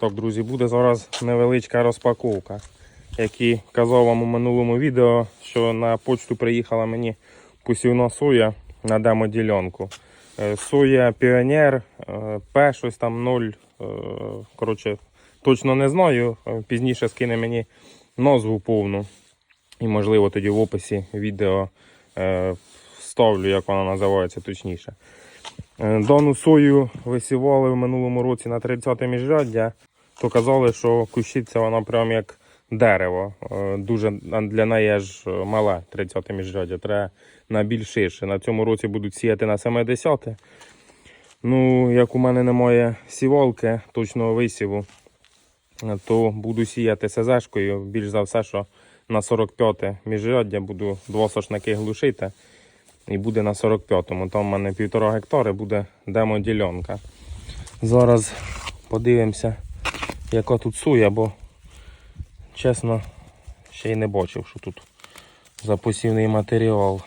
Так, друзі, буде зараз невеличка розпаковка. Як і казав вам у минулому відео, що на почту приїхала мені посівна соя на демоділянку. Е, Соя Піонер П, щось там 0. е, Коротше, точно не знаю. Е, Пізніше скине мені назву повну. І, можливо, тоді в описі відео вставлю, як вона називається точніше. Дану сою висівали в минулому році на 30 міжряддя, то казали, що кущиться вона прям як дерево. Е, Дуже для неї аж мале 30 міжряддя, треба на більш ширше. На цьому році будуть сіяти на 70. Ну, як у мене немає сівалки точного висіву, е, то буду сіяти СЗшкою. Більш за все, що на 45 міжряддя буду два сошники глушити. І буде на 45-му. Там в мене півтора гектари буде демоділянка. Зараз подивимося, яка тут соя, бо чесно, ще й не бачив, що тут за посівний матеріал.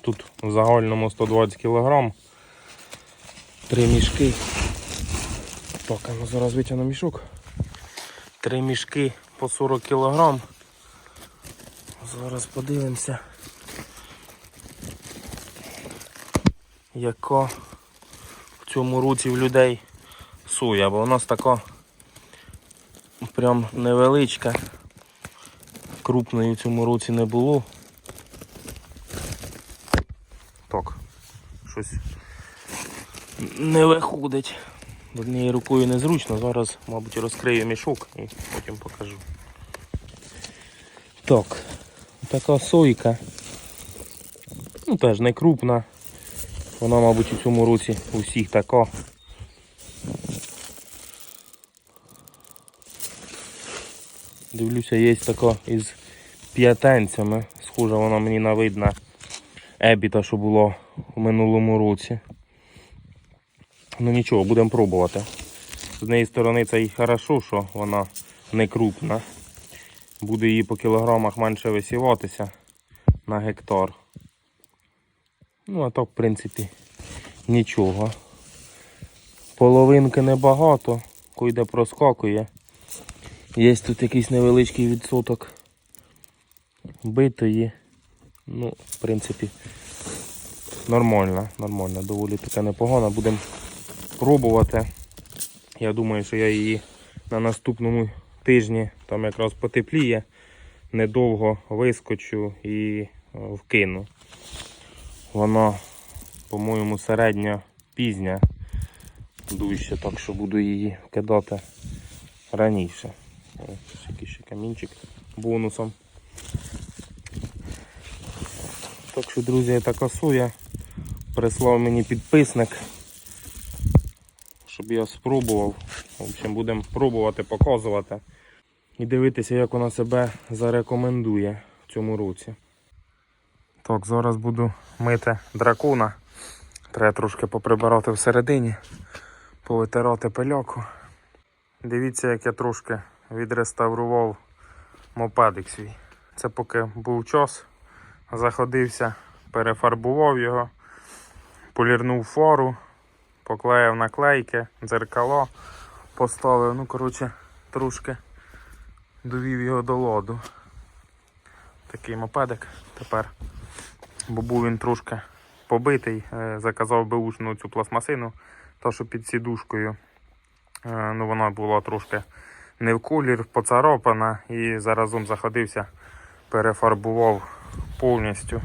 Тут в загальному 120 кг. Три мішки. Так, ну зараз витягну мішок. Три мішки по 40 кг. Зараз подивимося. яка в цьому році в людей соя, бо у нас така прям невеличка. Крупної в цьому році не було. Так, щось не виходить. Однією рукою незручно, зараз, мабуть, розкрию мішок і потім покажу. Так, така сойка. Ну теж не крупна. Вона, мабуть, у цьому році у всіх така. Дивлюся, є така із п'ятенцями. Схожа вона мені на видна ебіта, що було у минулому році. Ну нічого, будемо пробувати. З однієї сторони це і хорошо, що вона не крупна. Буде її по кілограмах менше висіватися на гектар. Ну, а так, в принципі, нічого. Половинки небагато, койде проскакує. Є тут якийсь невеличкий відсоток битої. Ну, в принципі, нормально, нормально, доволі таке непогано. Будемо пробувати. Я думаю, що я її на наступному тижні, там якраз потепліє, недовго вискочу і е, вкину. Вона, по-моєму, середня пізня дуще, так що буду її кидати раніше. Ось якийсь ще камінчик бонусом. Так що, друзі, така соя. Прислав мені підписник, щоб я спробував. В общем, будемо пробувати, показувати і дивитися, як вона себе зарекомендує в цьому році. Так, зараз буду мити дракона. Треба трошки поприбирати всередині, повитирати пиляку. Дивіться, як я трошки відреставрував мопедик свій. Це поки був час, заходився, перефарбував його, полірнув фару, поклеїв наклейки, дзеркало, поставив, ну, коротше, трошки довів його до ладу. Такий мопедик тепер бо був він трошки побитий. Е, Заказав беушну цю пластмасину, та що під сідушкою. Е, Ну, вона була трошки не в колір, поцарапана і заразом заходився, перефарбував повністю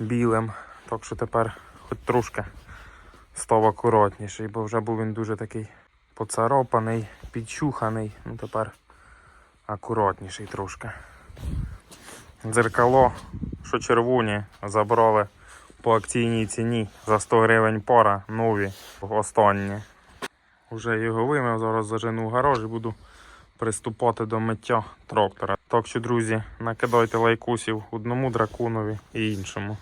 білим. Так що тепер хоч трошки став акуратніший, бо вже був він дуже такий поцарапаний, підчуханий. Ну тепер акуратніший трошки. Дзеркало, що червоні, забрали по акційній ціні за 100 гривень пара, нові, останні. Уже його вимив, зараз зажену в гараж і буду приступати до миття трактора. Так що, друзі, накидайте лайкусів одному драконові і іншому.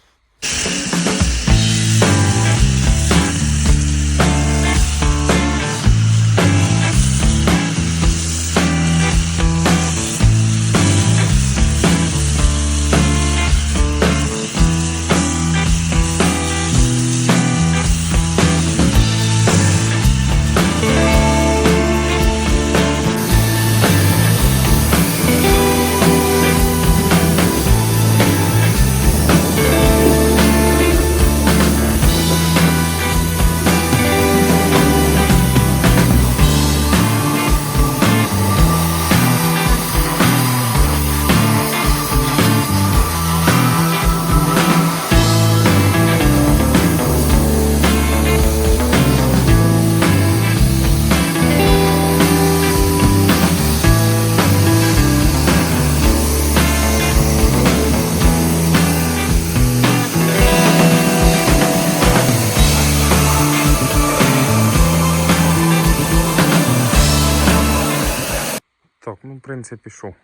Принципі, що.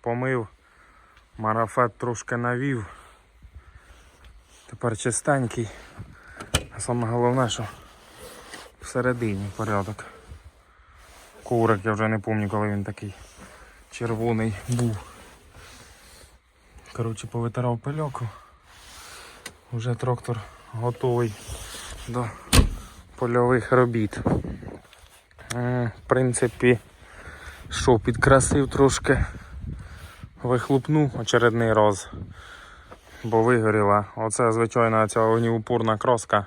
Помив, марафет трошки навів. Тепер чистенький. А саме головне, що всередині порядок. Коврик я вже не пам'ятаю, коли він такий червоний був. Коротше, повитирав пильоку. Вже трактор готовий до польових робіт. В принципі, що, підкрасив трошки, вихлопнув очередний раз, бо вигоріла. Оце, звичайно, ця вогнеупорна кроска.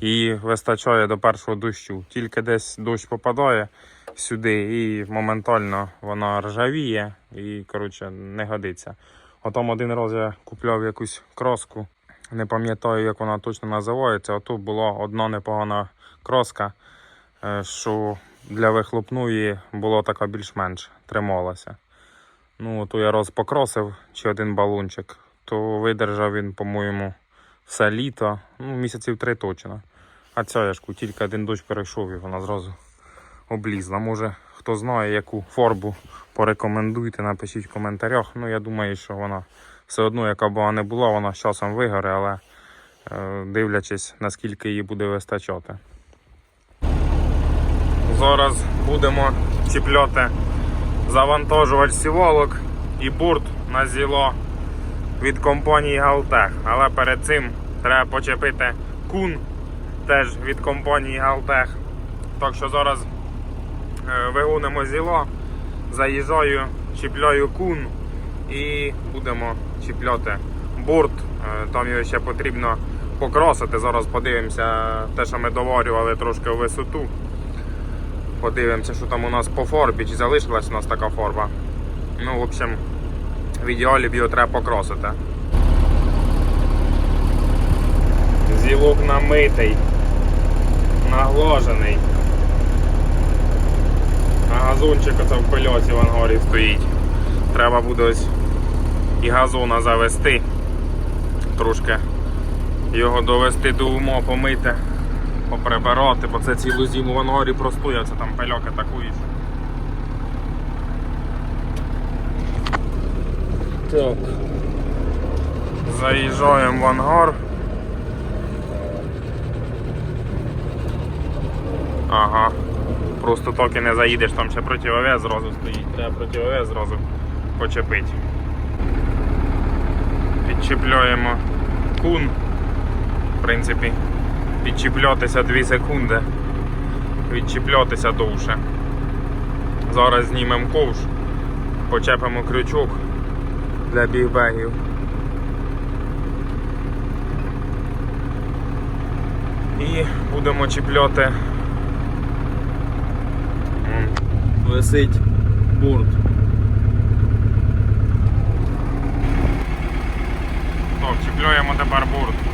Її вистачає до першого дощу. Тільки десь дощ попадає сюди і моментально вона ржавіє і коротше, не годиться. Отам один раз я купляв якусь кроску, не пам'ятаю, як вона точно називається. Ото була одна непогана кроска, е, що для вихлопної була така більш-менш трималася. Ну, то я раз покросив чи один балончик, то видержав він, по-моєму, все літо, ну, місяців три точно. А ця я ж ку- тільки один дощ перейшов і вона зразу облізла. Може, хто знає, яку фарбу порекомендуйте, напишіть в коментарях. Ну, я думаю, що вона все одно, яка б вона не була, вона з часом вигоре, але е, дивлячись, наскільки її буде вистачати. Зараз будемо чіпляти завантажувач сіволок і бурт на зіло від компанії Галтех. Але перед цим треба почепити кун теж від компанії Галтех. Так що зараз е, вигонимо зіло, заїжджаю, чіпляю кун і будемо чіпляти борт. Е, Там його ще потрібно покрасити. Зараз подивимося те, що ми доварювали трошки у висоту. Подивимося, що там у нас по фарбі, чи залишилась у нас така фарба. Ну, в общем, в ідеалі б його треба покрасити. Зілок намитий, наглажений. А газончик оце в пильоті в ангарі стоїть. Треба буде ось і газона завести. Трошки його довести до ума, помити, поприбирати, бо це цілу зиму в ангарі простояться, там пильок атакують. Так. Заїжджаємо в ангар. Ага. Просто так і не заїдеш, там ще противовес зразу стоїть. Треба противовес зразу почепити. Підчіпляємо кун. В принципі, підчіплятися 2 секунди. Відчіплятися довше. Зараз знімемо ковш, почепимо крючок для бігбегів. І будемо чіпляти. Висить бурт. Так, чіпляємо тепер бурт.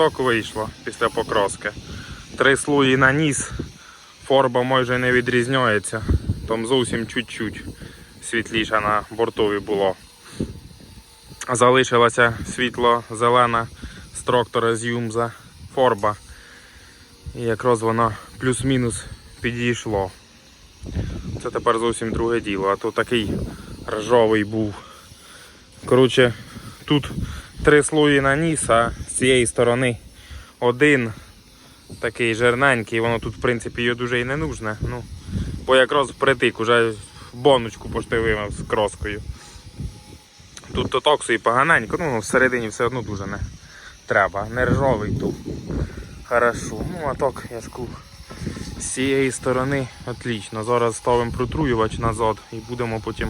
Отак вийшло після покроски. Три слої на ніс, фарба майже не відрізняється. Там зовсім чуть-чуть світліше на бортові було. Залишилася світло-зелена з трактора з Юмза фарба. І якраз вона плюс-мінус підійшло. Це тепер зовсім друге діло, а то такий ржавий був. Коротше, тут три слої наніс, а з цієї сторони один такий жирненький, воно тут в принципі його дуже і не нужне. Ну, бо якраз впритик уже боночку пошти вимив з кроскою. Тут то токсу і поганенько, ну всередині все одно дуже не треба. Не ржавий тут. Хорошо. Ну а так, я скуп. З цієї сторони отлично. Зараз ставимо протруювач назад і будемо потім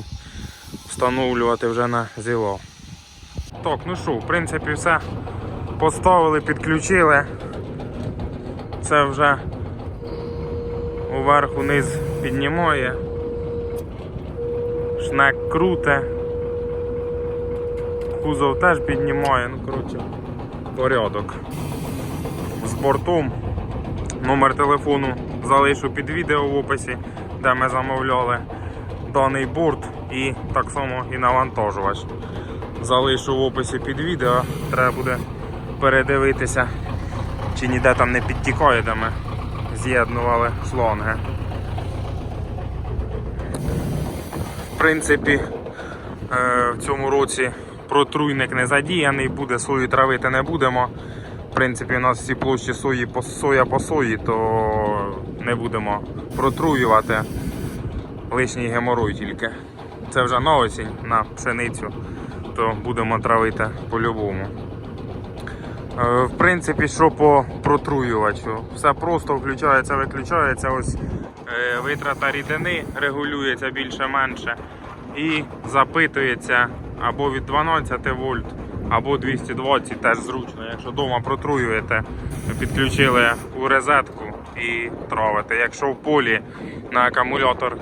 встановлювати вже на зіло. Так, ну що, в принципі, все. Поставили, підключили. Це вже уверх униз піднімає. Шнек круте. Кузов теж піднімає, ну коротше, порядок. З бортом. Номер телефону залишу під відео в описі, де ми замовляли даний борт і так само і навантажувач. Залишу в описі під відео, треба буде передивитися, чи ніде там не підтікає, де ми з'єднували шлонги. В принципі, е, в цьому році протруйник не задіяний, буде сою травити не будемо. В принципі, у нас всі площі сої по соя по сої, то не будемо протруювати. Лишній геморой тільки. Це вже на осінь на пшеницю, то будемо травити по-любому. Е, В принципі, що по протруювачу? Все просто включається, виключається. Ось е, витрата рідини регулюється більше-менше і запитується або від 12 вольт, або 220 теж зручно. Якщо вдома протруюєте, підключили у розетку і травите. Якщо в полі на акумулятор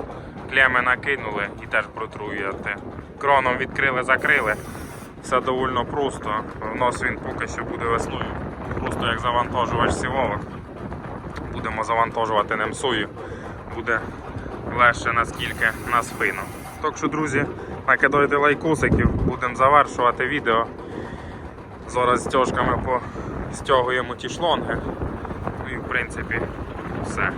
клеми накинули і теж протруюєте. Кроном відкрили, закрили. Все довольно просто. У нас він поки що буде весною. Просто як завантажувач сівалок. Будемо завантажувати ним. Буде легше наскільки на спину. Так що, друзі, накидайте лайкосиків, будемо завершувати відео. Зараз стяжками постягуємо ті шлонги. Ну і в принципі все.